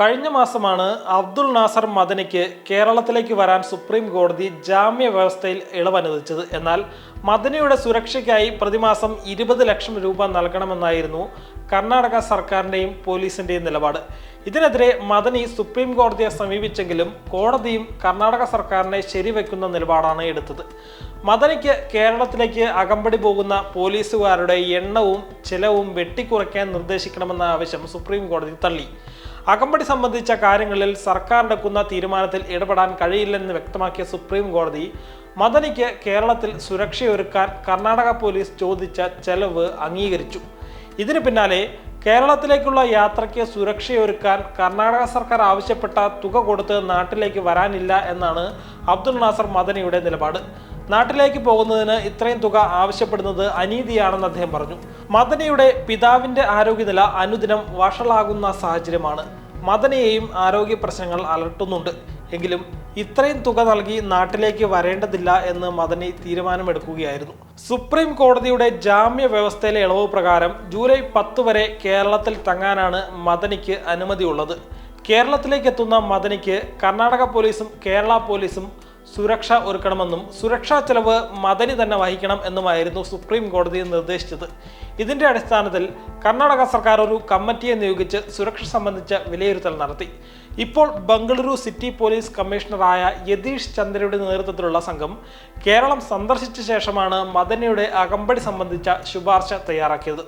കഴിഞ്ഞ മാസമാണ് അബ്ദുൾ നാസർ മദനിക്ക് കേരളത്തിലേക്ക് വരാൻ സുപ്രീം കോടതി ജാമ്യ വ്യവസ്ഥയിൽ ഇളവ് അനുവദിച്ചത് എന്നാൽ മദനിയുടെ സുരക്ഷയ്ക്കായി പ്രതിമാസം ഇരുപത് ലക്ഷം രൂപ നൽകണമെന്നായിരുന്നു കർണാടക സർക്കാരിന്റെയും പോലീസിന്റെയും നിലപാട്. ഇതിനെതിരെ മദനി സുപ്രീം കോടതിയെ സമീപിച്ചെങ്കിലും കോടതിയും കർണാടക സർക്കാരിനെ ശരിവെക്കുന്ന നിലപാടാണ് എടുത്തത്. മദനിക്ക് കേരളത്തിലേക്ക് അകമ്പടി പോകുന്ന പോലീസുകാരുടെ എണ്ണവും ചെലവും വെട്ടിക്കുറയ്ക്കാൻ നിർദ്ദേശിക്കണമെന്ന ആവശ്യം സുപ്രീം കോടതി തള്ളി. അകമ്പടി സംബന്ധിച്ച കാര്യങ്ങളിൽ സർക്കാർ എടുക്കുന്ന തീരുമാനത്തിൽ ഇടപെടാൻ കഴിയില്ലെന്ന് വ്യക്തമാക്കിയ സുപ്രീം കോടതി മദനിക്ക് കേരളത്തിൽ സുരക്ഷയൊരുക്കാൻ കർണാടക പോലീസ് ചോദിച്ച ചെലവ് അംഗീകരിച്ചു. ഇതിനു പിന്നാലെ കേരളത്തിലേക്കുള്ള യാത്രയ്ക്ക് സുരക്ഷയൊരുക്കാൻ കർണാടക സർക്കാർ ആവശ്യപ്പെട്ട തുക കൊടുത്ത് നാട്ടിലേക്ക് വരാനില്ല എന്നാണ് അബ്ദുൾ നാസർ മദനിയുടെ നിലപാട്. നാട്ടിലേക്ക് പോകുന്നതിന് ഇത്രയും തുക ആവശ്യപ്പെടുന്നത് അനീതിയാണെന്ന് അദ്ദേഹം പറഞ്ഞു. മദനയുടെ പിതാവിന്റെ ആരോഗ്യനില അനുദിനം വഷളാകുന്ന സാഹചര്യമാണ്. മദനയെയും ആരോഗ്യ പ്രശ്നങ്ങൾ അലട്ടുന്നുണ്ട്. എങ്കിലും ഇത്രയും തുക നൽകി നാട്ടിലേക്ക് വരേണ്ടതില്ല എന്ന് മദനി തീരുമാനമെടുക്കുകയായിരുന്നു. സുപ്രീം കോടതിയുടെ ജാമ്യ വ്യവസ്ഥയിലെ ഇളവ് പ്രകാരം ജൂലൈ പത്ത് വരെ കേരളത്തിൽ തങ്ങാനാണ് മദനിക്ക് അനുമതിയുള്ളത്. കേരളത്തിലേക്ക് എത്തുന്ന മദനിക്ക് കർണാടക പോലീസും കേരള പോലീസും സുരക്ഷ ഒരുക്കണമെന്നും സുരക്ഷാ ചെലവ് മദനി തന്നെ വഹിക്കണം എന്നുമായിരുന്നു സുപ്രീം കോടതി നിർദ്ദേശിച്ചത്. ഇതിന്റെ അടിസ്ഥാനത്തിൽ കർണാടക സർക്കാർ ഒരു കമ്മിറ്റിയെ നിയോഗിച്ച് സുരക്ഷ സംബന്ധിച്ച വിലയിരുത്തൽ നടത്തി. ഇപ്പോൾ ബംഗളൂരു സിറ്റി പോലീസ് കമ്മീഷണറായ യതീഷ് ചന്ദ്രയുടെ നേതൃത്വത്തിലുള്ള സംഘം കേരളം സന്ദർശിച്ച ശേഷമാണ് മദനിയുടെ അകമ്പടി സംബന്ധിച്ച ശുപാർശ തയ്യാറാക്കിയത്.